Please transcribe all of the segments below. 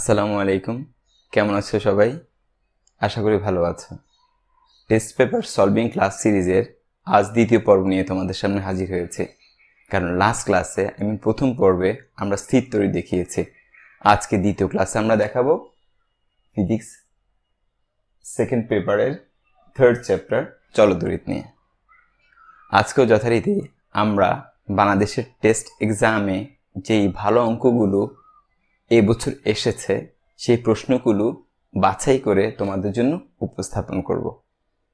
আসসালামু আলাইকুম। কেমন আছো সবাই? আশা করি ভালো আছো। টেস্ট পেপার সলভিং ক্লাস সিরিজের আজ দ্বিতীয় পর্ব নিয়ে তোমাদের সামনে হাজির হয়েছে। কারণ লাস্ট ক্লাসে আমি প্রথম পর্বে আমরা স্থির তরি দেখিয়েছি। আজকে দ্বিতীয় ক্লাসে আমরা দেখাবো ফিজিক্স সেকেন্ড পেপারের থার্ড চ্যাপ্টার চলদরিত নিয়ে। আজকেও যথারীতি আমরা বাংলাদেশের টেস্ট এক্সামে যেই ভালো অঙ্কগুলো এবছর এসেছে সেই প্রশ্নগুলো বাছাই করে তোমাদের জন্য উপস্থাপন করব।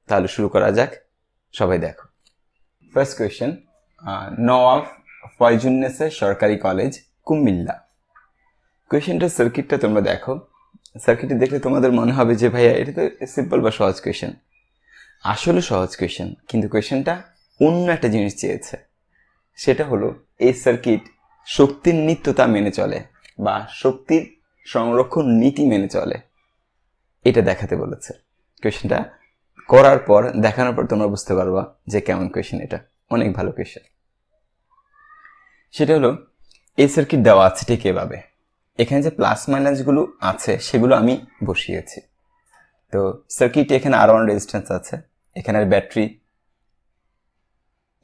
তাহলে শুরু করা যাক। সবাই দেখো। ফার্স্ট কোয়েশ্চেন নওয়াব ফয়জুন্নেসের সরকারি কলেজ, কুমিল্লা। কোয়েশ্চেনটার সার্কিটটা তোমরা দেখো। সার্কিটে দেখলে তোমাদের মনে হবে যে, ভাইয়া, এটা তো সিম্পল বা সহজ কোয়েশ্চেন আসলে সহজ কোয়েশ্চেন কিন্তু কোয়েশ্চেনটা অন্য একটা জিনিস চেয়েছে। সেটা হলো, এই সার্কিট শক্তির নিত্যতা মেনে চলে। বা শক্তির সংরক্ষণ নীতি মেনে চলে। এটা দেখাতে বলেছে। কোয়েশ্চেনটা করার পর, দেখানোর পর তোমরা বুঝতে পারবা যে কেমন কোয়েশ্চেন এটা। অনেক ভালো কোয়েশ্চেন সেটা হলো এই সার্কিট দেওয়া আছে ঠিক এভাবে। এখানে যে প্লাস মাইনাসগুলো আছে, সেগুলো আমি বসিয়েছি। তো সার্কিট এখানে আর ওয়ান রেজিস্ট্যান্স আছে এখানের ব্যাটারি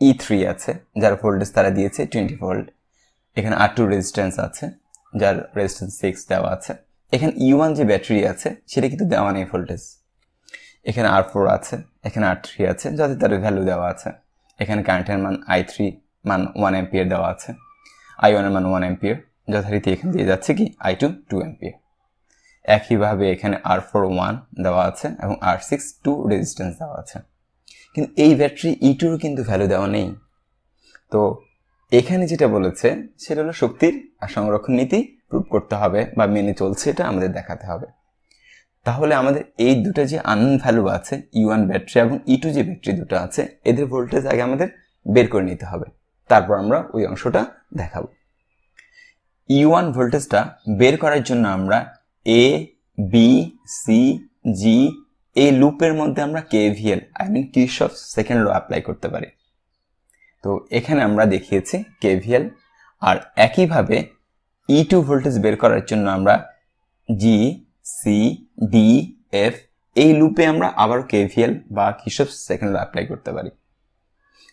ই থ্রি আছে, যার ভোল্টেজ তারা দিয়েছে টোয়েন্টি ভোল্ট এখানে আর টু রেজিস্ট্যান্স আছে। যার রেজিস্ট্যান্স সিক্স দেওয়া আছে। এখানে ই ওয়ান যে ব্যাটারি আছে, সেটা কিন্তু দেওয়া নেই ভোল্টেজ এখানে আর ফোর আছে, এখানে আর থ্রি আছে যাতে তার ভ্যালু দেওয়া আছে। এখানে কারেন্টের মান আই থ্রি মান ওয়ান এম্পিয়ার দেওয়া আছে। আই ওয়ানের মান ওয়ান এম্পিয়ার যথারীতি এখানে দিয়ে যাচ্ছে কি? আই টু টু এম্পিয়ার একইভাবে এখানে আর ফোর ওয়ান দেওয়া আছে এবং আর সিক্স টু রেজিস্ট্যান্স দেওয়া আছে। কিন্তু এই ব্যাটারি ই টুর কিন্তু ভ্যালু দেওয়া নেই। তো এখানে যেটা বলেছে, সেটা হলো শক্তির আর সংরক্ষণ নীতি প্রুভ করতে হবে বা মেনে চলছে, এটা আমাদের দেখাতে হবে। তাহলে আমাদের এই দুটো যে আনন ভ্যালু আছে ই ওয়ান ব্যাটারি এবং ই টু যে ব্যাটারি দুটো আছে, এদের ভোল্টেজ আগে আমাদের বের করে নিতে হবে। তারপর আমরা ওই অংশটা দেখাবো। ই ওয়ান ভোল্টেজটা বের করার জন্য আমরা এ বি সি জি এই লুপের মধ্যে আমরা কে KVL I mean Kirchhoff second law apply করতে পারি। তো এখানে আমরা দেখিয়েছি কেভিএল আর একইভাবে ই টু ভোল্টেজ বের করার জন্য আমরা জি সি ডি এফ এই লুপে আমরা আবার কেভিএল বা কিশোর সেকেন্ড অ্যাপ্লাই করতে পারি।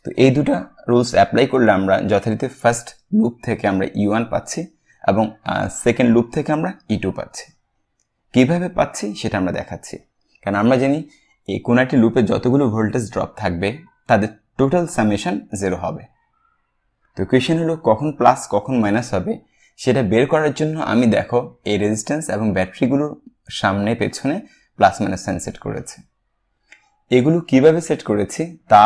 তো এই দুটা রুলস অ্যাপ্লাই করলে আমরা যথারীতি ফার্স্ট লুপ থেকে আমরা ই ওয়ান পাচ্ছি এবং সেকেন্ড লুপ থেকে আমরা ই টু পাচ্ছি। কীভাবে পাচ্ছি সেটা আমরা দেখাচ্ছি। কারণ আমরা জানি এই কোনো একটি লুপে যতগুলো ভোল্টেজ ড্রপ থাকবে, তাদের টোটাল সামেশন জিরো হবে। তো কোয়েশ্চেন হলো কখন প্লাস কখন মাইনাস হবে, সেটা বের করার জন্য আমি দেখো এই রেজিস্ট্যান্স এবং ব্যাটারিগুলোর সামনে, পেছনে প্লাস মাইনাস সাইন সেট করেছে। এগুলো কীভাবে সেট করেছি? তা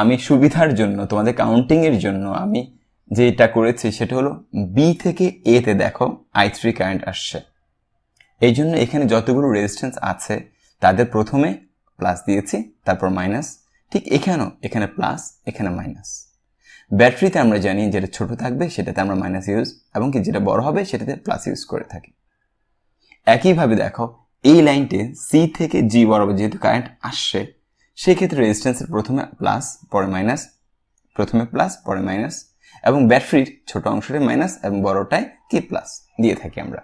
আমি সুবিধার জন্য, তোমাদের কাউন্টিংয়ের জন্য আমি যেটা করেছি সেটা হলো বি থেকে এতে দেখো আই থ্রি কারেন্ট আসছে। এই জন্য এখানে যতগুলো রেজিস্ট্যান্স আছে, তাদের প্রথমে প্লাস দিয়েছি, তারপর মাইনাস ঠিক এখানেও, এখানে প্লাস এখানে মাইনাস ব্যাটারিতে আমরা জানি যেটা ছোট থাকবে, সেটাতে আমরা মাইনাস ইউজ এবং কি যেটা বড় হবে, সেটাতে প্লাস ইউজ করে থাকি। একইভাবে দেখো, এই লাইনটি সি থেকে জি বরাবর যেহেতু কারেন্ট আসছে, সেক্ষেত্রে রেজিস্ট্যান্সের প্রথমে প্লাস পরে মাইনাস প্রথমে প্লাস পরে মাইনাস এবং ব্যাটারির ছোট অংশটি মাইনাস এবং বড়টায় কি প্লাস দিয়ে থাকি আমরা।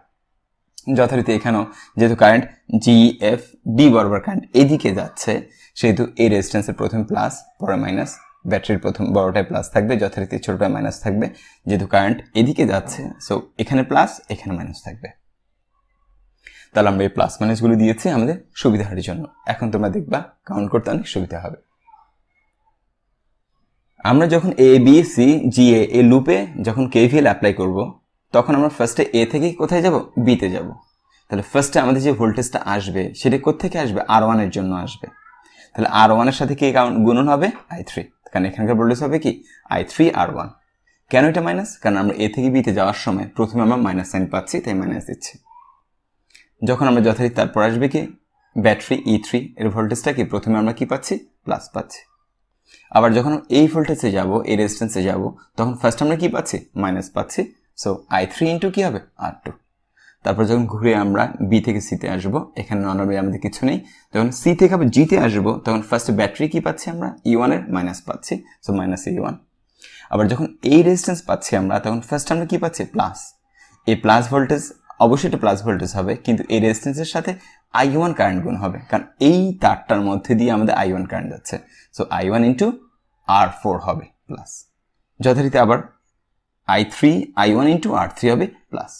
যথারীতি এখানেও যেহেতু কারেন্ট জি এফ ডি বরাবর কারেন্ট এদিকে যাচ্ছে, সেহেতু এই রেজিস্ট্যান্সের প্রথম প্লাস পরে মাইনাস ব্যাটারির প্রথম বড়টায় প্লাস থাকবে, যথারীতি ছোটটায় মাইনাস থাকবে, যেহেতু কারেন্ট এদিকে যাচ্ছে সো এখানে প্লাস এখানে মাইনাস থাকবে। তাহলে আমরা এই প্লাস মাইনাসগুলো দিয়েছি আমাদের সুবিধার জন্য। এখন তোমরা দেখবা কাউন্ট করতে অনেক সুবিধা হবে। আমরা যখন এ বি সি জি এ লুপে যখন কেভিএল অ্যাপ্লাই করব তখন আমরা ফার্স্টে এ থেকে কোথায় যাব? বিতে যাব। তাহলে ফার্স্টে আমাদের যে ভোল্টেজটা আসবে, সেটা কোথেকে আসবে? আর ওয়ানের জন্য আসবে। তাহলে আর ওয়ানের সাথে কি কারণ গুণন হবে? আই থ্রি কারণ এখানকার ভোল্টেজ হবে কি? আই থ্রি আর ওয়ান কেন এটা মাইনাস কারণ আমরা এ থেকে বিতে যাওয়ার সময় প্রথমে আমরা মাইনাস সাইন পাচ্ছি, তাই মাইনাস দিচ্ছি। যখন আমরা যথারীতি তারপর আসবে কি? ব্যাটারি ই থ্রি এর ভোল্টেজটা কি? প্রথমে আমরা কি পাচ্ছি? প্লাস পাচ্ছি। আবার যখন এই ভোল্টেজে যাব, এই রেজিস্ট্যান্সে যাব, তখন ফার্স্ট আমরা কি পাচ্ছি? মাইনাস পাচ্ছি। সো আই থ্রি ইন্টু কী হবে? আর টু তারপর যখন ঘুরে আমরা বি থেকে সিতে আসব, এখানে নর্মালি আমাদের কিছু নেই। যখন সি থেকে আবার জিতে আসব, তখন ফার্স্ট ব্যাটারি কি পাচ্ছি আমরা? ই ওয়ানের মাইনাস পাচ্ছি সো মাইনাস ই ওয়ান আবার যখন এই রেজিস্ট্যান্স পাচ্ছি আমরা, তখন ফার্স্ট আমরা কি পাচ্ছি? প্লাস এই প্লাস ভোল্টেজ অবশ্যই এটা প্লাস ভোল্টেজ হবে, কিন্তু এই রেজিস্ট্যান্সের সাথে আই ওয়ান কারেন্ট গুণ হবে, কারণ এই তারটার মধ্যে দিয়ে আমাদের আই ওয়ান কারেন্ট যাচ্ছে। So I one into R four হবে প্লাস যথারীতি আবার I three I one into R three হবে প্লাস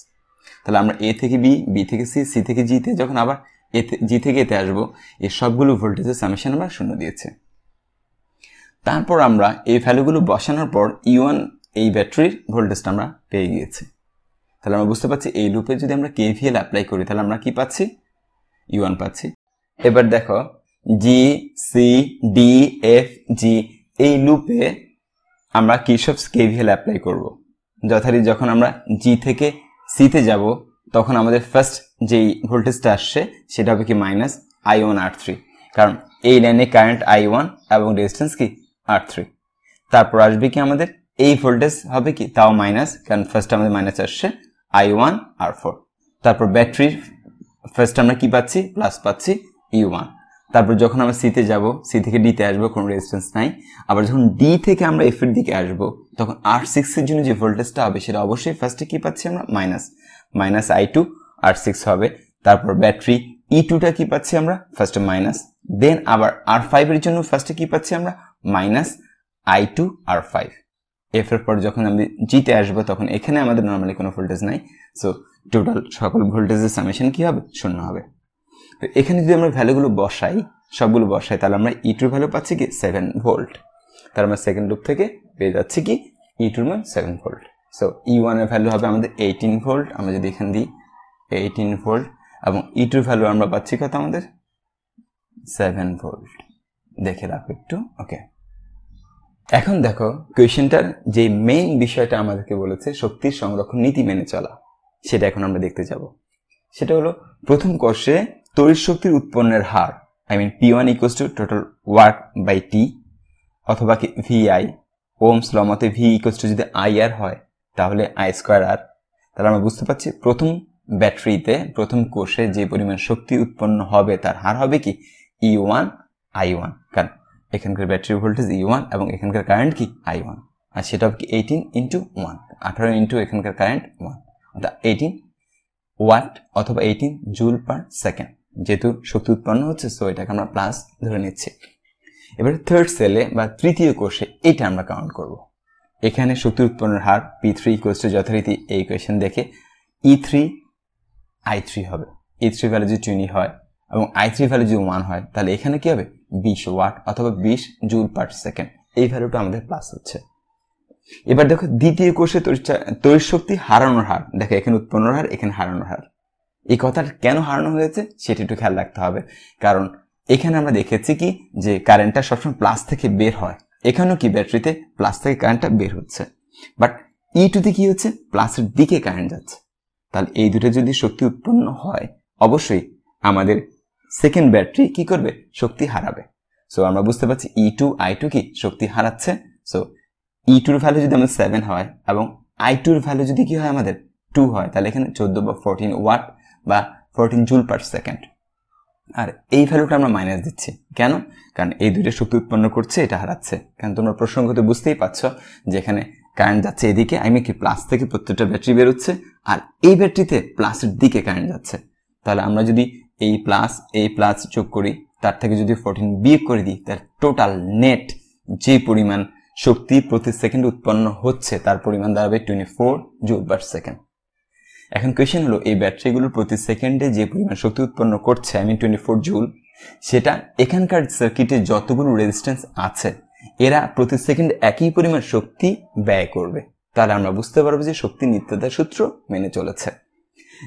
তাহলে আমরা এ থেকে বি বি থেকে সি সি থেকে জিতে যখন আবার এ জি থেকে এতে আসব এই সবগুলো ভোল্টেজের সামেশন আমরা শূন্য দিয়েছে। তারপর আমরা এই ভ্যালুগুলো বসানোর পর ইউয়ান এই ব্যাটারির ভোল্টেজটা আমরা পেয়ে গিয়েছি। তাহলে আমরা বুঝতে পারছি এই লুপে যদি আমরা কেভিএল অ্যাপ্লাই করি, তাহলে আমরা কি পাচ্ছি? ইউয়ান পাচ্ছি। এবার দেখো G C D F G এই লুপে আমরা কিসবস কেভিএল অ্যাপ্লাই করব। যথারীতি যখন আমরা জি থেকে সিতে যাব, তখন আমাদের ফার্স্ট যেই ভোল্টেজটা আসছে, সেটা হবে কি minus I one R three কারণ এই লাইনে কারেন্ট আই ওয়ান এবং রেজিস্ট্যান্স কি? আর থ্রি তারপর আসবে কি আমাদের? এই ভোল্টেজ হবে কি? তাও মাইনাস কারণ ফার্স্ট আমাদের মাইনাস আসছে আই ওয়ান আর ফোর তারপর ব্যাটারির ফার্স্ট আমরা কি পাচ্ছি? প্লাস পাচ্ছি ইউ ওয়ান তারপর যখন আমরা সিতে যাব সি থেকে ডিতে আসব, কোনো রেজিস্ট্যান্স নাই। আবার যখন ডি থেকে আমরা এফ এর দিকে আসব, তখন আর সিক্সের জন্য যে ভোল্টেজটা হবে, সেটা অবশ্যই ফার্স্টে কি পাচ্ছি আমরা? Minus minus I two R six হবে। তারপর ব্যাটারি ই টুটা কি পাচ্ছি আমরা? ফার্স্টে মাইনাস দেন আবার আর ফাইভের জন্য ফার্স্টে কি পাচ্ছি আমরা? Minus I two R five F এর পর যখন আমি জিতে আসব, তখন এখানে আমাদের নর্মালি কোনো ভোল্টেজ নাই। সো টোটাল সকল ভোল্টেজের সামেশন কি হবে? শূন্য হবে। তো এখানে যদি আমরা ভ্যালুগুলো বসাই, সবগুলো বসাই, তাহলে আমরা ই টুর ভ্যালু পাচ্ছি কি? সেভেন ভোল্ট তাহলে আমরা সেকেন্ড লুপ থেকে পেয়ে যাচ্ছি কি? ই টুর মান সেভেন ভোল্ট সো ই ওয়ানের ভ্যালু হবে আমাদের এইটিন ভোল্ট আমরা যদি এখানে দিই এইটিন ভোল্ট এবং ই টুর ভ্যালু আমরা পাচ্ছি কত আমাদের? সেভেন ভোল্ট দেখে রাখো একটু ওকে এখন দেখো কোয়েশনটার যে মেইন বিষয়টা আমাদেরকে বলেছে শক্তির সংরক্ষণ নীতি মেনে চলা, সেটা এখন আমরা দেখতে যাব। সেটা হলো, প্রথম কোর্সে তড়িৎ শক্তির উৎপন্নের হার I mean P one equals to total work by T অথবা কি ভিআই ওমস ল মতে ভি ইকোয়াস টু যদি আই আর হয়, তাহলে আই স্কোয়ার আর তাহলে আমরা বুঝতে পারছি প্রথম ব্যাটারিতে, প্রথম কোষে যে পরিমাণ শক্তি উৎপন্ন হবে, তার হার হবে কি ই ওয়ান আই ওয়ান কারণ এখানকার ব্যাটারি ভোল্টেজ ই ওয়ান এবং এখানকার কারেন্ট কি আই ওয়ান আর সেটা হবে কি এইটিন ইন্টু ওয়ান আঠারো ইন্টু এখানকার কারেন্ট ওয়ান অর্থাৎ এইটিন ওয়াট অথবা এইটিন জুল পার সেকেন্ড যেহেতু শক্তি উৎপন্ন হচ্ছে সো এটাকে আমরা প্লাস ধরে নিচ্ছি। এবার থার্ড সেলে বা তৃতীয় কোষে এটা আমরা কাউন্ট করব। এখানে শক্তি উৎপন্নের হার পি থ্রি ইকুয়াস টু যথারীতি এই ইকুয়েশন দেখে ই থ্রি আই থ্রি হবে। ই থ্রি ভ্যালু যদি টোয়েন্টি হয় এবং আই থ্রি ভ্যালু যদি ওয়ান হয়, তাহলে এখানে কি হবে? বিশ ওয়াট অথবা বিশ জুল পার সেকেন্ড এই ভ্যালুটা আমাদের প্লাস হচ্ছে। এবার দেখো দ্বিতীয় কোষে তড়িৎ শক্তি হারানোর হার। দেখো এখানে উৎপন্নর হার, এখানে হারানোর হার। এই কথাটা কেন হারানো হয়েছে সেটা একটু খেয়াল রাখতে হবে। কারণ এখানে আমরা দেখেছি কি যে কারেন্টটা সবসময় প্লাস থেকে বের হয়। এখানেও কি ব্যাটারিতে প্লাস থেকে কারেন্টটা বের হচ্ছে। বাট ই টুতে কি হচ্ছে? প্লাসের দিকে কারেন্ট যাচ্ছে। তাহলে এই দুটো যদি শক্তি উৎপন্ন হয়, অবশ্যই আমাদের সেকেন্ড ব্যাটারি কি করবে? শক্তি হারাবে। সো আমরা বুঝতে পারছি ই টু আই টু কি শক্তি হারাচ্ছে। সো ই টুর ভ্যালু যদি আমাদের সেভেন হয় এবং আই টুর ভ্যালু যদি কি হয় আমাদের টু হয়, তাহলে এখানে চোদ্দ বা ফোরটিন ওয়াট বা ফোরটিন জুল পার সেকেন্ড আর এই ভ্যালুটা আমরা মাইনাস দিচ্ছি। কেন? কারণ এই দুইটা শক্তি উৎপন্ন করছে, এটা হারাচ্ছে। কারণ তোমরা প্রসঙ্গত বুঝতেই পারছ যে এখানে কারেন্ট যাচ্ছে এদিকে, আমি কি প্লাস থেকে প্রত্যেকটা ব্যাটারি বেরোচ্ছে? আর এই ব্যাটারিতে প্লাসের দিকে কারেন্ট যাচ্ছে। তাহলে আমরা যদি এই প্লাস এই প্লাস যোগ করি, তার থেকে যদি ফোরটিন বিয়োগ করে দিই, তার টোটাল নেট যে পরিমাণ শক্তি প্রতি সেকেন্ড উৎপন্ন হচ্ছে, তার পরিমাণ দাঁড়াবে twenty four joule per second এখন কোয়েশ্চেন হলো, এই ব্যাটারিগুলো প্রতি সেকেন্ডে যে পরিমাণ শক্তি উৎপন্ন করছে I mean twenty four joule সেটা এখানকার সার্কিটে যতগুলো রেজিস্ট্যান্স আছে, এরা প্রতি সেকেন্ড একই পরিমাণ শক্তি ব্যয় করবে। তাহলে আমরা বুঝতে পারব যে শক্তি নিত্যতার সূত্র মেনে চলেছে।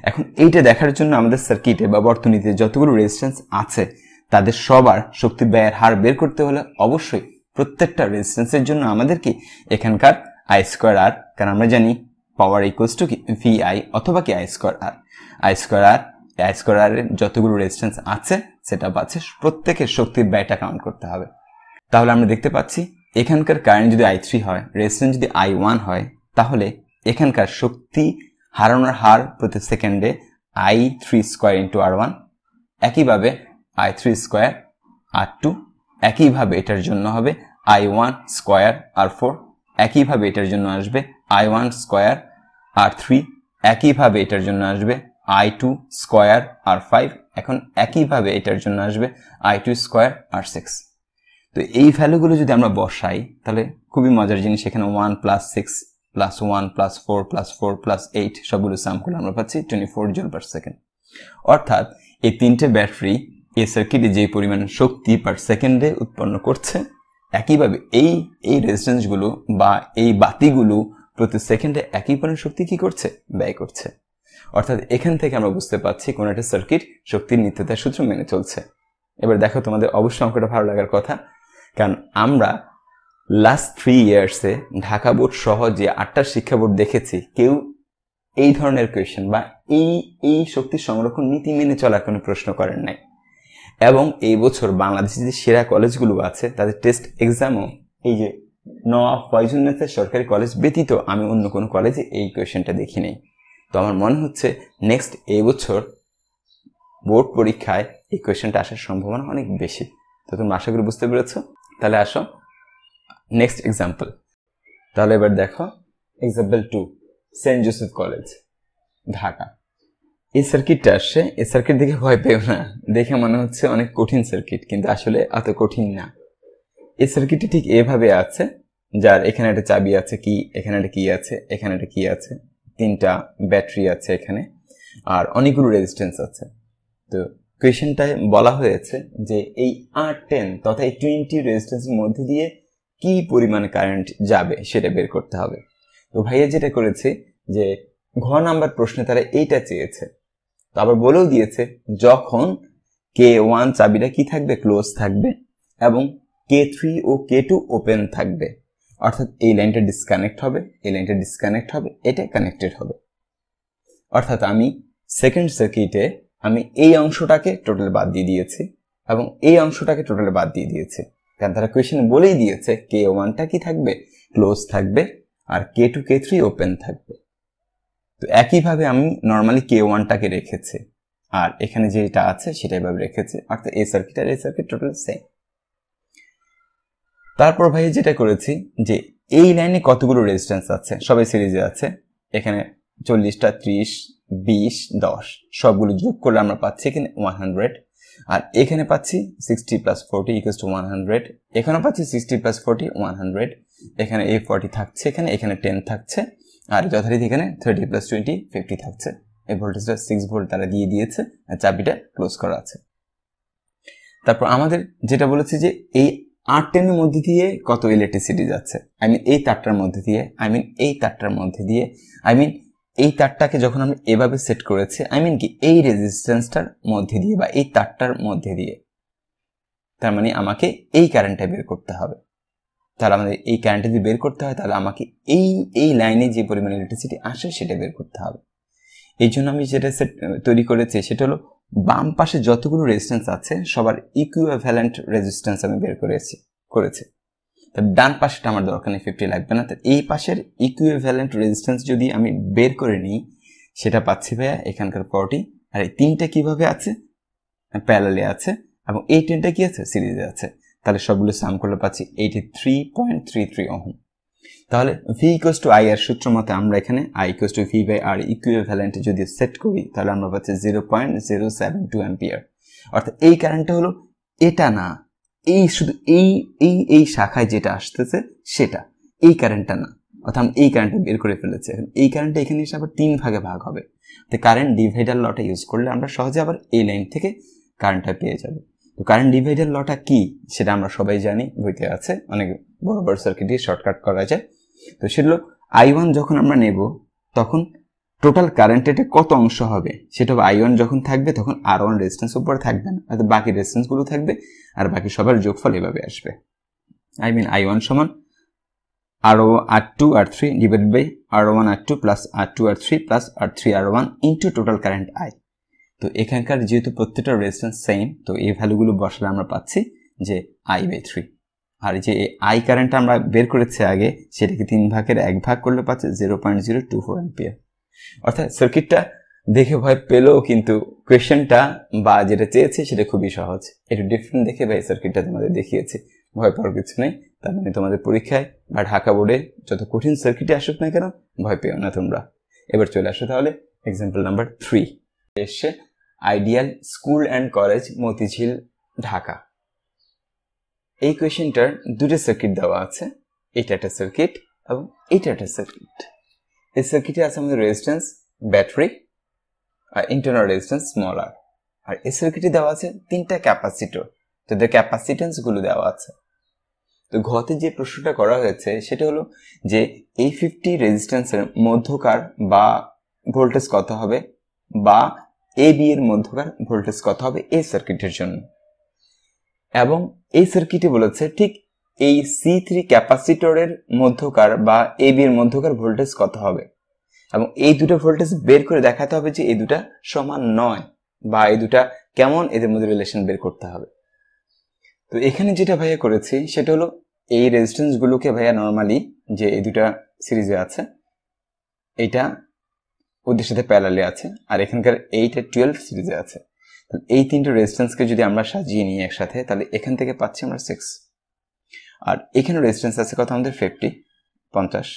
এখন এইটা দেখার জন্য আমাদের সার্কিটে বা বর্তনীতে যতগুলো রেজিস্ট্যান্স আছে, তাদের সবার শক্তি ব্যয়ের হার বের করতে হলে অবশ্যই প্রত্যেকটা রেজিস্ট্যান্সের জন্য আমাদের কি এখানকার আই স্কোয়ার আর কারণ আমরা জানি power equals to V I অথবা কি I square R I square R I square R যতগুলো রেজিস্ট্যান্স আছে, সেটা পাচ্ছে প্রত্যেকের শক্তির ব্যয়টা কাউন্ট করতে হবে। তাহলে আমরা দেখতে পাচ্ছি, এখানকার কারেন্ট যদি আই থ্রি হয় রেজিস্ট্যান্স যদি আই ওয়ান হয়, তাহলে এখানকার শক্তি হারানোর হার প্রতি সেকেন্ডে I three square into R one একইভাবে I three square R two একইভাবে এটার জন্য হবে I one square R four একইভাবে এটার জন্য আসবে I one square R three একইভাবে এটার জন্য আসবে I two square R five এখন একইভাবে এটার জন্য আসবে I two square R six তো এই ভ্যালুগুলো যদি আমরা বসাই, তাহলে খুবই মজার জিনিস, এখানে one plus six plus one plus four plus four plus eight সবগুলো সাম করলে আমরা পাচ্ছি twenty four joule per second অর্থাৎ এই তিনটে ব্যাটারি এই সার্কিটে যে পরিমাণ শক্তি পার সেকেন্ডে উৎপন্ন করছে, একইভাবে এই এই রেজিস্ট্যান্সগুলো বা এই বাতিগুলো প্রতি সেকেন্ডে একই পরিমাণ শক্তি কি করছে? ব্যয় করছে। অর্থাৎ এখান থেকে আমরা বুঝতে পারছি কোন একটা সার্কিট শক্তির নিত্যতার সূত্র মেনে চলছে। এবার দেখো তোমাদের অবশ্যই অঙ্কটা ভালো লাগার কথা। কারণ আমরা লাস্ট থ্রি ইয়ার্সে ঢাকা বোর্ড সহ যে আটটা শিক্ষা বোর্ড দেখেছি, কেউ এই ধরনের কোয়েশ্চেন বা এই এই শক্তি সংরক্ষণ নীতি মেনে চলার কোনো প্রশ্ন করেন নাই। এবং এই বছর বাংলাদেশে যে সেরা কলেজগুলো আছে, তাদের টেস্ট এক্সামও এই যে নওয়াব ফয়জুন্নেসের সরকারি কলেজ ব্যতীত আমি অন্য কোনো কলেজে এই কোয়েশ্চেনটা দেখি নেই তো আমার মনে হচ্ছে নেক্সট এই বছর বোর্ড পরীক্ষায় এই কোয়েশ্চেনটা আসার সম্ভাবনা অনেক বেশি। তো তুমি আশা করি বুঝতে পেরেছ? তাহলে আসো নেক্সট এক্সাম্পল তাহলে এবার দেখো example two saint Joseph college Dhaka. এই সার্কিটটা আসছে এই সার্কিট দেখে ভয় পেও না। দেখে মনে হচ্ছে অনেক কঠিন সার্কিট কিন্তু আসলে এত কঠিন না। এই সার্কিটটি ঠিক এভাবে আছে, যার এখানে একটা চাবি আছে কি, এখানে একটা কি আছে, এখানে একটা কি আছে, তিনটা ব্যাটারি আছে এখানে, আর অনেকগুলো রেজিস্ট্যান্স আছে। তো কোয়েশনটায় বলা হয়েছে যে এই আর টেন তথা এই টোয়েন্টি রেজিস্ট্যান্সের মধ্যে দিয়ে কি পরিমাণ কারেন্ট যাবে সেটা বের করতে হবে। তো ভাইয়া যেটা করেছে যে ঘ নাম্বার প্রশ্নে তারা এইটা চেয়েছে। তো আবার বলেও দিয়েছে, যখন কে ওয়ান চাবিটা কি থাকবে ক্লোজ থাকবে, এবং কে থ্রি ও কে টু ওপেন থাকবে। অর্থাৎ এই লাইনটা ডিসকানেক্ট হবে, এই লাইনটা ডিসকানেক্ট হবে, এটা কানেক্টেড হবে। অর্থাৎ আমি সেকেন্ড সার্কিটে আমি এই অংশটাকে টোটাল বাদ দিয়ে দিয়েছি এবং এই অংশটাকে টোটাল বাদ দিয়ে দিয়েছি। কারণ তারা কোয়েশন বলেই দিয়েছে কে ওয়ানটা কি থাকবে? ক্লোজ থাকবে আর K two K three open থাকবে। তো একইভাবে আমি নর্মালি কে ওয়ানটাকে রেখেছি। আর এখানে যেটা আছে সেটা এভাবে রেখেছে। অর্থাৎ এই সার্কিট আর এই সার্কিট টোটাল সেম তারপর ভাই যেটা করেছি, যে এই লাইনে কতগুলো রেজিস্ট্যান্স আছে, সবাই সিরিজে আছে, এখানে চল্লিশটা, ত্রিশ, বিশ, দশ, সবগুলো যোগ করলে আমরা পাচ্ছি এখানে ওয়ান হান্ড্রেড আর এখানে পাচ্ছি sixty plus forty equals to one hundred এখানেও পাচ্ছি sixty plus forty one hundred এখানে এই ফর্টি থাকছে, এখানে এখানে টেন থাকছে, আর যথারীতি এখানে থার্টি প্লাস টোয়েন্টি ফিফটি থাকছে। এই ভোল্টেজটা সিক্স ভোল্ট তারা দিয়ে দিয়েছে, আর চাবিটা ক্লোজ করা আছে। তারপর আমাদের যেটা বলেছি যে এই আট টেনের মধ্যে দিয়ে কত ইলেকট্রিসিটি যাচ্ছে? আই মিন এই তারটার মধ্যে দিয়ে আই মিন এই তারটার মধ্যে দিয়ে আই মিন এই তারটাকে যখন আমি এভাবে সেট করেছি আই মিন কি, এই রেজিস্ট্যান্সটার মধ্যে দিয়ে বা এই তারটার মধ্যে দিয়ে, তার মানে আমাকে এই কারেন্টটা বের করতে হবে। তাহলে আমাদের এই কারেন্টটা যদি বের করতে হয়, তাহলে আমাকে এই এই লাইনে যে পরিমাণ ইলেকট্রিসিটি আসে, সেটা বের করতে হবে। এই জন্য আমি যেটা সেট তৈরি করেছি, সেটা হলো বাম পাশে যতগুলো রেজিস্ট্যান্স আছে, সবার ইকুইভ্যালেন্ট রেজিস্ট্যান্স আমি বের করেছি করেছি। ডান পাশেটা আমার দরকার নেই ফিফটি লাগবে না। তো এই পাশের ইকুইভ্যালেন্ট রেজিস্ট্যান্স যদি আমি বের করে নিই, সেটা পাচ্ছি ভাইয়া এখানকার ফর্টি আর এই তিনটা কীভাবে আছে? প্যালালে আছে। এবং এই টেনটা কি আছে? সিরিজে আছে। তাহলে সবগুলো সাম করলে পাচ্ছি eighty three point three three ohm তাহলে ভি ইকোয়াস টু আই এর সূত্র মতে আমরা এখানে I equals to V by R equivalent যদি সেট করি, তাহলে আমরা পাচ্ছি zero point zero seven two ampere অর্থাৎ এই কারেন্টটা হলো এটা না, এই শুধু এই এই এই শাখায় যেটা আসতেছে সেটা, এই কারেন্টটা না। অর্থাৎ এই কারেন্টটা বের করে ফেলেছে। এই কারেন্টটা এখানে এসে আবার তিন ভাগে ভাগ হবে। তো কারেন্ট ডিভাইডার লটা ইউজ করলে আমরা সহজে আবার এই লাইন থেকে কারেন্টটা পেয়ে যাব। তো কারেন্ট ডিভাইডার লটা কি, সেটা আমরা সবাই জানি বইতে আছে। অনেক বড় বড় সার্কিট দিয়ে শর্টকাট করা যায়। তো সেগুলো আই ওয়ান যখন আমরা নেব, তখন টোটাল কারেন্টের কত অংশ হবে? সেটা আই ওয়ান যখন থাকবে, তখন আর ওয়ান রেজিস্ট্যান্স উপরে থাকবে না। হয়তো বাকি রেজিস্ট্যান্সগুলো থাকবে, আর বাকি সবার যোগফল এভাবে আসবে। আই মিন আই ওয়ান সমান R O R two R three divide by R one R two plus R two R three plus R three R one into total current I তো এখানকার যেহেতু প্রত্যেকটা রেজিস্ট্যান্স সেম তো এই ভ্যালুগুলো বসালে আমরা পাচ্ছি যে আই বাই থ্রি আর যে আই কারেন্টটা আমরা বের করেছি আগে, সেটাকে তিন ভাগের এক ভাগ করলে পাচ্ছে zero point zero two four ampere অর্থাৎ সার্কিটটা দেখে ভয় পেলেও কিন্তু কোয়েশ্চেনটা বা যেটা চেয়েছে সেটা খুবই সহজ। একটু ডিফারেন্ট দেখে ভাই সার্কিটটা তোমাদের দেখিয়েছে। ভয় পাওয়ার কিছু নেই। তার মানে তোমাদের পরীক্ষায় বা ঢাকা বোর্ডে যত কঠিন সার্কিটে আসুক না কেন, ভয় পেও না তোমরা। এবার চলে আসো তাহলে এক্সাম্পল নাম্বার থ্রি এসছে ideal school and college Motijheel, Dhaka. এই কোয়েশ্চেনটার দুটো সার্কিট দেওয়া আছে। এটা একটা সার্কিট এবং এটা একটা সার্কিট এই সার্কিটে আছে আমাদের রেজিস্ট্যান্স ব্যাটারি আর ইন্টারনাল রেজিস্ট্যান্স স্মল আর আর এই সার্কিটে দেওয়া আছে তিনটা ক্যাপাসিটর তাদের ক্যাপাসিটেন্সগুলো দেওয়া আছে। তো ঘতে যে প্রশ্নটা করা হয়েছে, সেটা হলো যে এই ফিফটি রেজিস্ট্যান্সের মধ্যকার বা ভোল্টেজ কত হবে? বা এ বি এর মধ্যকার ভোল্টেজ কত হবে এই সার্কিটের জন্য? এবং এই সার্কিটে বলেছে ঠিক এই সি থ্রি ক্যাপাসিটরের মধ্যকার বা এ বি এর মধ্যকার ভোল্টেজ কত হবে? এবং এই দুটো ভোল্টেজ বের করে দেখাতে হবে যে এই দুটা সমান নয় বা এই দুটা কেমন এদের মধ্যে রিলেশন বের করতে হবে। তো এখানে যেটা ভাইয়া করেছি সেটা হলো এই রেজিস্ট্যান্স গুলোকে ভাইয়া নর্মালি যে এই দুটা সিরিজে আছে এইটা ওদের সাথে প্যারালে আছে, আর এখানকার এইটা টুয়েলভ সিরিজে আছে। এই তিনটে রেজিস্ট্যান্সকে যদি আমরা সাজিয়ে নিই একসাথে, তাহলে এখান থেকে পাচ্ছি আমরা সিক্স আর এখানে রেজিস্ট্যান্স আছে কত? আমাদের ফিফটি পঞ্চাশ।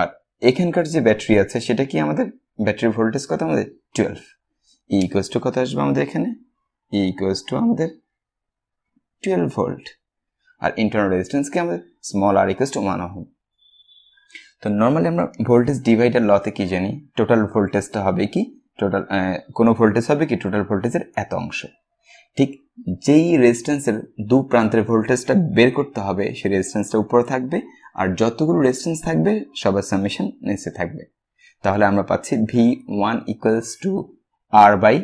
আর এখানকার যে ব্যাটারি আছে, সেটা কি আমাদের? ব্যাটারি ভোল্টেজ কত? আমাদের টুয়েলভ ই ইকুয়াস টু কত আসবে আমাদের এখানে? ই ইকুয়াস টু আমাদের টুয়েলভ ভোল্ট আর ইন্টারনাল রেজিস্ট্যান্সকে আমাদের? Small R equals to one ohm তো নর্মালি আমরা ভোল্টেজ ডিভাইডার লতে কি জানি? টোটাল ভোল্টেজটা হবে কি? টোটাল কোনো ভোল্টেজ হবে কি? টোটাল ভোল্টেজের এত অংশ। ঠিক যেই রেজিস্ট্যান্সের দু প্রান্তের ভোল্টেজটা বের করতে হবে, সেই রেজিস্ট্যান্সটা উপরে থাকবে, আর যতগুলো রেজিস্ট্যান্স থাকবে, সবার সামেশন নিচে থাকবে। তাহলে আমরা পাচ্ছি V one equals to R by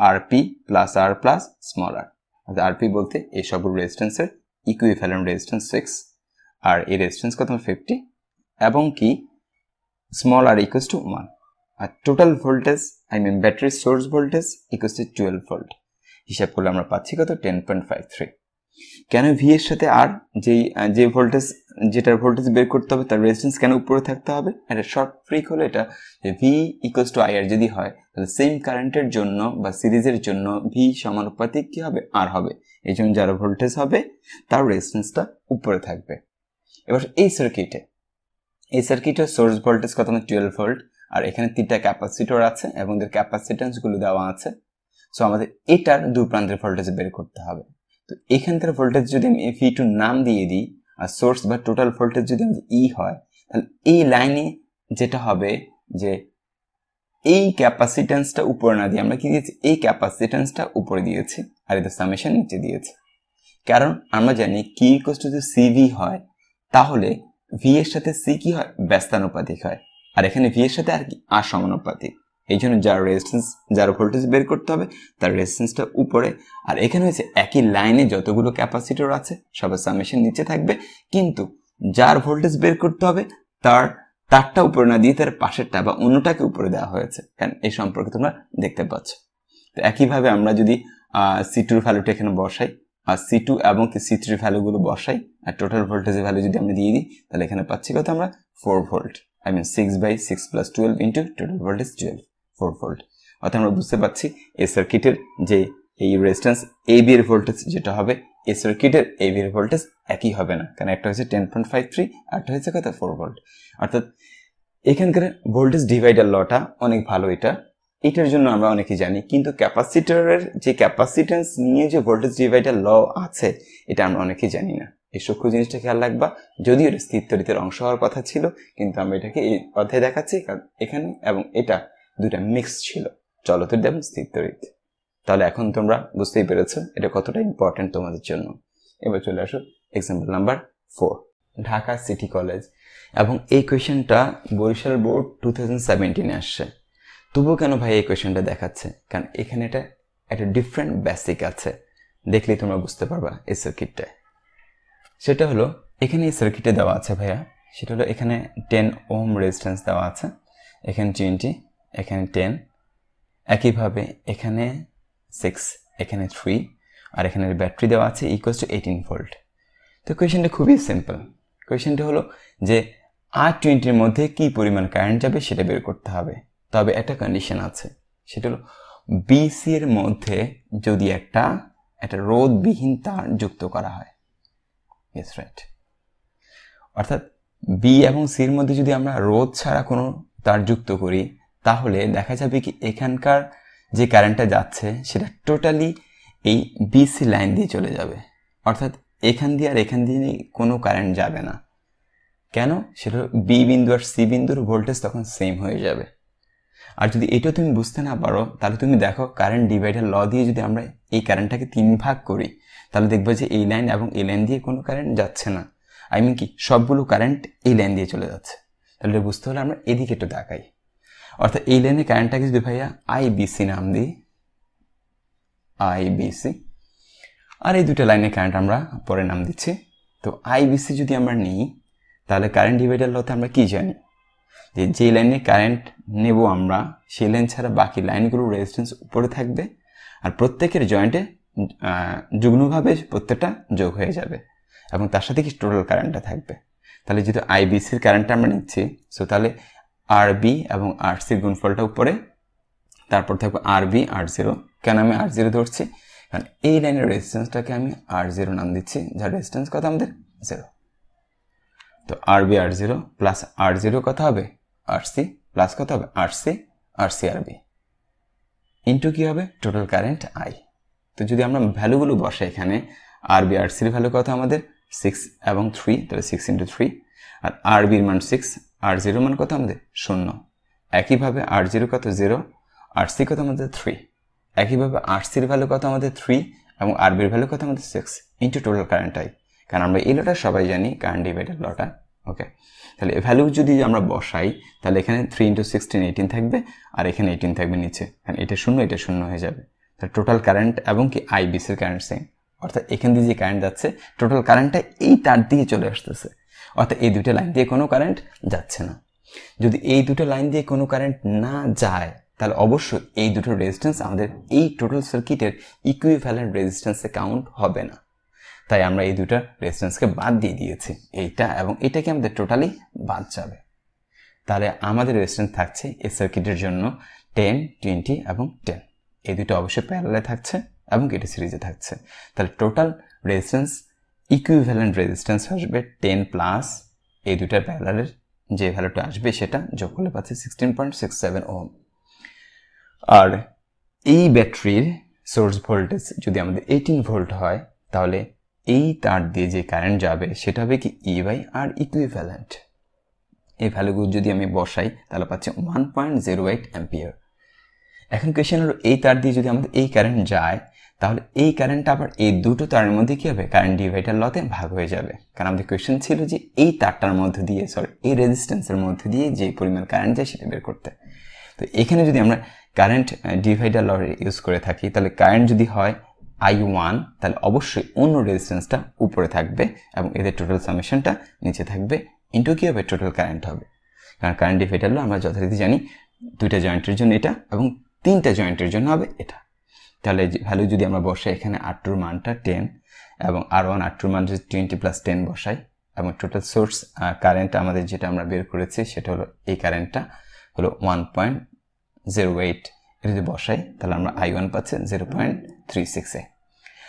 R P plus R plus small R অর্থাৎ আর পি বলতে এই সবগুলো রেজিস্ট্যান্সের ইকুইভ্যালেন্ট রেজিস্ট্যান্স সিক্স আর এই রেজিস্ট্যান্স কত? ফিফটি এবং কি? Small R equals to one R total voltage I mean battery source voltage equals to twelve volt হিসাব করলে আমরা পাচ্ছি কত? টেন পয়েন্ট ফাইভ থ্রি কেন ভি এর সাথে আর যেই যে ভোল্টেজ যেটার ভোল্টেজ বের করতে হবে, তার রেজিস্ট্যান্স কেন উপরে থাকতে হবে? একটা শর্ট ফ্রিক হলো এটা, যে V equals to I R যদি হয়, তাহলে সেম কারেন্টের জন্য বা সিরিজের জন্য ভি সমানুপাতিক কি হবে? আর হবে। এই জন্য যার ভোল্টেজ হবে, তার রেজিস্ট্যান্সটা উপরে থাকবে। এবার এই সার্কিটে এই সার্কিটের সোর্স ভোল্টেজ কত টুয়েলভ ভোল্ট আর এখানে তিনটা ক্যাপাসিটর আছে এবং এদের ক্যাপাসিটেন্সগুলো দেওয়া আছে। সো আমাদের এটার দু প্রান্তের ভোল্টেজ বের করতে হবে। তো এখানকার ভোল্টেজ যদি আমি ভি টু নাম দিয়ে দিই, আর সোর্স বা টোটাল ভোল্টেজ যদি আমাদের ই হয়, তাহলে এই লাইনে যেটা হবে যে এই ক্যাপাসিটেন্সটা উপরে না দিয়ে আমরা কি দিয়েছি? এই ক্যাপাসিটেন্সটা উপরে দিয়েছি আর এদের সামেশন নিচে দিয়েছি। কারণ আমরা জানি কি ইকোস টু যদি সিভি হয়, তাহলে ভি এর সাথে সি কি হয়? ব্যস্তানুপাতিক হয়। আর এখানে ভি এর সাথে আর কি আর সমানুপাতিক। এই জন্য যার রেজিস্ট্যান্স যার ভোল্টেজ বের করতে হবে, তার রেজিস্ট্যান্সটা উপরে। আর এখানে হয়েছে একই লাইনে যতগুলো ক্যাপাসিটর আছে, সবার সামেশন নিচে থাকবে। কিন্তু যার ভোল্টেজ বের করতে হবে, তার, তারটা উপরে না দিয়ে তার পাশেরটা বা অন্যটাকে উপরে দেওয়া হয়েছে। কারণ এই সম্পর্কে তোমরা দেখতে পাচ্ছ। তো একইভাবে আমরা যদি সি টুর ভ্যালুটা এখানে বসাই, আর সি টু এবং সি থ্রির ভ্যালুগুলো বসাই, আর টোটাল ভোল্টেজের ভ্যালু যদি আমরা দিয়ে দিই, তাহলে এখানে পাচ্ছি কত আমরা? Four volt I mean six by six plus twelve into total voltage twelve four volt অর্থাৎ আমরা বুঝতে পারছি এই সার্কিটের যে এই রেজিস্ট্যান্স এ বি এর ভোল্টেজ যেটা হবে, এই সার্কিটের এ বি এর ভোল্টেজ একই হবে না। কারণ একটা হচ্ছে টেন পয়েন্ট ফাইভ থ্রি আরটা হচ্ছে কত? ফোর ভোল্ট অর্থাৎ এখানকার ভোল্টেজ ডিভাইডার লটা অনেক ভালো এটা। এটার জন্য আমরা অনেকেই জানি, কিন্তু ক্যাপাসিটরের যে ক্যাপাসিটেন্স নিয়ে যে ভোল্টেজ ডিভাইডার ল আছে, এটা আমরা অনেকেই জানি না। এই সূক্ষ্ম জিনিসটা খেয়াল রাখবা। যদিও এটা স্থির তরিতের অংশ হওয়ার কথা ছিল, কিন্তু আমরা এটাকে এই অধ্যায় দেখাচ্ছি, কারণ এখানে এবং এটা দুটা মিক্স ছিল চলতরিত এবং স্থির তরিত তাহলে এখন তোমরা বুঝতেই পেরেছ এটা কতটা ইম্পর্টেন্ট তোমাদের জন্য। এবার চলে আসো example number four Dhaka city college এবং এই কোয়েশনটা বরিশাল বোর্ড টু থাউজেন্ড সেভেন্টিনে আসছে। তবুও কেন ভাই এই কোয়েশনটা দেখাচ্ছে? কারণ এখানে এটা, একটা ডিফারেন্ট বেসিক আছে। দেখলেই তোমরা বুঝতে পারবা এই সার্কিটটায় সেটা হলো, এখানে এই সার্কিটে দেওয়া আছে ভাইয়া, সেটা হলো এখানে টেন ওম রেজিস্ট্যান্স দেওয়া আছে, এখানে টোয়েন্টি এখানে টেন একইভাবে এখানে সিক্স এখানে থ্রি আর এখানে ব্যাটারি দেওয়া আছে ইকুয়াস টু এইটিন ভোল্ট তো কোয়েশনটা খুবই সিম্পল কোয়েশনটা হলো যে, আর টোয়েন্টির মধ্যে কি পরিমাণ কারেন্ট যাবে সেটা বের করতে হবে। তবে একটা কন্ডিশন আছে, সেটা হলো বিসির মধ্যে যদি একটা একটা রোধবিহীন তার যুক্ত করা হয় ইয়েস রাইট অর্থাৎ বি এবং সির মধ্যে যদি আমরা রোধ ছাড়া কোনো তার যুক্ত করি, তাহলে দেখা যাবে কি এখানকার যে কারেন্টটা যাচ্ছে, সেটা টোটালি এই বিসি লাইন দিয়ে চলে যাবে। অর্থাৎ এখান দিয়ে আর এখান দিয়ে কোনো কারেন্ট যাবে না। কেন? সেটা বি বিন্দু আর সি বিন্দুর ভোল্টেজ তখন সেম হয়ে যাবে। আর যদি এটা তুমি বুঝতে না পারো, তাহলে তুমি দেখো কারেন্ট ডিভাইডার ল দিয়ে যদি আমরা এই কারেন্টটাকে তিন ভাগ করি তাহলে দেখবে যে এই লাইন এবং এই লাইন দিয়ে কোনো কারেন্ট যাচ্ছে না। আই মিন কি, সবগুলো কারেন্ট এই লাইন দিয়ে চলে যাচ্ছে। তাহলে বুঝতে হলে আমরা এদিকে একটু তাকাই। অর্থাৎ এই লাইনে কারেন্টটাকে যদি ভাইয়া আই বিসি নাম দিই আই বিসি আর এই দুটো লাইনে কারেন্ট আমরা পরে নাম দিচ্ছি। তো আই বিসি যদি আমরা নিই, তাহলে কারেন্ট ডিভাইডার লতে আমরা কি জানি? যে যে লাইনে কারেন্ট নেব আমরা, সেই লাইন ছাড়া বাকি লাইনগুলোর রেজিস্ট্যান্স উপরে থাকবে, আর প্রত্যেকের জয়েন্টে যুগ্মভাবে প্রত্যেকটা যোগ হয়ে যাবে। এবং তার সাথে কি টোটাল কারেন্টটা থাকবে? তাহলে যেহেতু আইবিসির কারেন্টটা আমরা নিচ্ছি সো তাহলে আর বি এবং আর সির গুণফলটা উপরে, তারপর থাকবে আর বি আর জিরো কেন আমি আর জিরো ধরছি? কারণ এই লাইনের রেজিস্ট্যান্সটাকে আমি আর জিরো নাম দিচ্ছি, যার রেজিস্ট্যান্স কত আমাদের? জিরো তো R B R zero plus R zero কত হবে? আর সি প্লাস কত হবে? R C R C R B into কী হবে? টোটাল কারেন্ট আই তো যদি আমরা ভ্যালুগুলো বসাই এখানে আর বি আর সির ভ্যালু কত আমাদের? সিক্স এবং থ্রি তাহলে সিক্স ইন্টু থ্রি আর আর বির মান সিক্স আর জিরো মান কত আমাদের? শূন্য। একইভাবে আর জিরো কত জিরো আর সি কত আমাদের? থ্রি একইভাবে আর সির ভ্যালু কত আমাদের? থ্রি এবং আর বির ভ্যালু কত আমাদের? Six into total current I কারণ আমরা এই লটা সবাই জানি কারেন্ট ডিভাইডেড লটা ওকে তাহলে ভ্যালু যদি আমরা বসাই, তাহলে এখানে থ্রি ইন্টু সিক্সটিন এইটিন থাকবে, আর এখানে এইটিন থাকবে নিচে। কারণ এটা শূন্য এটা শূন্য হয়ে যাবে। তাহলে টোটাল কারেন্ট এবং কি আইবিসির কারেন্ট সেম অর্থাৎ এখান দিয়ে যে কারেন্ট যাচ্ছে টোটাল কারেন্টটা এই তার দিয়ে চলে আসতেছে। অর্থাৎ এই দুটো লাইন দিয়ে কোনো কারেন্ট যাচ্ছে না। যদি এই দুটো লাইন দিয়ে কোনো কারেন্ট না যায়, তাহলে অবশ্যই এই দুটো রেজিস্ট্যান্স আমাদের এই টোটাল সার্কিটের ইকুইভ্যালেন্ট রেজিস্ট্যান্সে কাউন্ট হবে না। তাই আমরা এই দুটো রেজিস্ট্যান্সকে বাদ দিয়ে দিয়েছি, এইটা এবং এটাকে আমাদের টোটালি বাদ যাবে। তাহলে আমাদের রেজিস্ট্যান্স থাকছে এই সার্কিটের জন্য টেন টোয়েন্টি এবং টেন এই দুটো অবশ্যই প্যারালে থাকছে এবং এটা সিরিজে থাকছে। তাহলে টোটাল রেজিস্ট্যান্স ইকুইভ্যালেন্ট রেজিস্ট্যান্স আসবে টেন প্লাস এই দুটার প্যারালের যে ভ্যালুটা আসবে সেটা যোগ করলে পাচ্ছে sixteen point six seven ohm আর এই ব্যাটারির সোর্স ভোল্টেজ যদি আমাদের এইটিন ভোল্ট হয়, তাহলে এই তার দিয়ে যে কারেন্ট যাবে সেটা হবে কি ই বাই আর ইকুইভ্যালেন্ট এই ভ্যালুগুলো যদি আমি বসাই, তাহলে পাচ্ছি one point zero eight ampere এখন কোয়েশ্চেন হলো, এই তার দিয়ে যদি আমাদের এই কারেন্ট যায়, তাহলে এই কারেন্টটা আবার এই দুটো তারের মধ্যে কী হবে? কারেন্ট ডিভাইডার লতে ভাগ হয়ে যাবে। কারণ আমাদের কোয়েশ্চেন ছিল যে এই তারটার মধ্যে দিয়ে সরি এই রেজিস্ট্যান্সের মধ্যে দিয়ে যে পরিমাণ কারেন্ট যায় সেটা বের করতে। তো এখানে যদি আমরা কারেন্ট ডিভাইডার ল ইউজ করে থাকি, তাহলে কারেন্ট যদি হয় আই ওয়ান তাহলে অবশ্যই অন্য রেজিস্ট্যান্সটা উপরে থাকবে এবং এদের টোটাল সামেশনটা নিচে থাকবে ইন্টু কী হবে? টোটাল কারেন্ট হবে। কারণ কারেন্ট ডিভাইডার ল আমরা যথারীতি জানি দুইটা জয়েন্টের জন্য এটা এবং তিনটা জয়েন্টের জন্য হবে এটা। তাহলে ভ্যালু যদি আমরা বসাই এখানে আর মানটা টেন এবং আর ওয়ান আর মান যদি টোয়েন্টি প্লাস টেন বসাই এবং টোটাল সোর্স কারেন্ট আমাদের যেটা আমরা বের করেছি সেটা হলো এই কারেন্টটা হলো ওয়ান পয়েন্ট জিরো এইট এটা যদি বসাই তাহলে আমরা আই ওয়ান পাচ্ছি জিরো পয়েন্ট থ্রি সিক্সে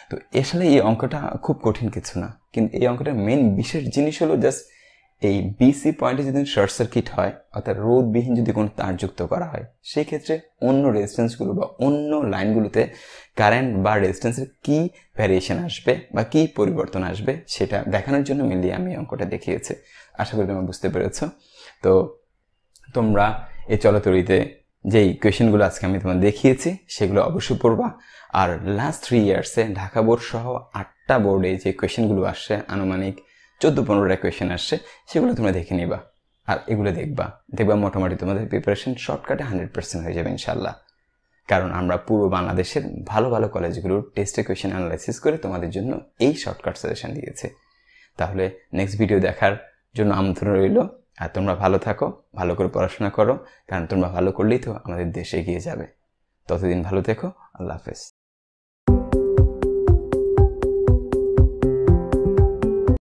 তো আসলে এই অঙ্কটা খুব কঠিন কিছু না, কিন্তু এই অঙ্কটার মেন বিশেষ জিনিস হলো জাস্ট এই বিসি পয়েন্টে যদি শর্ট সার্কিট হয়, অর্থাৎ রোধবিহীন যদি কোনো তার যুক্ত করা হয় সেই ক্ষেত্রে অন্য রেজিস্ট্যান্সগুলো বা অন্য লাইনগুলোতে কারেন্ট বা রেজিস্ট্যান্সের কী ভ্যারিয়েশন আসবে বা কী পরিবর্তন আসবে, সেটা দেখানোর জন্য মিলিয়ে আমি অঙ্কটা দেখিয়েছি। আশা করি তোমরা বুঝতে পেরেছ। তো তোমরা এই চলতরিতে যেই কোয়েশনগুলো আজকে আমি তোমার দেখিয়েছি, সেগুলো অবশ্যই পড়বা। আর লাস্ট থ্রি ইয়ার্সে ঢাকা বোর্ড সহ আটটা বোর্ডে যে কোয়েশনগুলো আসছে, আনুমানিক চোদ্দ পনেরোটা কোয়েশন আসছে, সেগুলো তোমরা দেখে নিবা। আর এগুলো দেখবা দেখবা মোটামুটি তোমাদের প্রিপারেশন শর্টকাটে হান্ড্রেড পার্সেন্ট হয়ে যাবে ইনশাল্লাহ কারণ আমরা পুরো বাংলাদেশের ভালো ভালো কলেজগুলোর টেস্টে কোয়েশন অ্যানালাইসিস করে তোমাদের জন্য এই শর্টকাট সাজেশন দিয়েছে। তাহলে নেক্সট ভিডিও দেখার জন্য আমন্ত্রণ রইল। আর তোমরা ভালো থাকো, ভালো করে পড়াশোনা করো, কারণ তোমরা ভালো করলেই তো আমাদের দেশে এগিয়ে যাবে। ততদিন ভালো থেকো, আল্লাহ হাফেজ।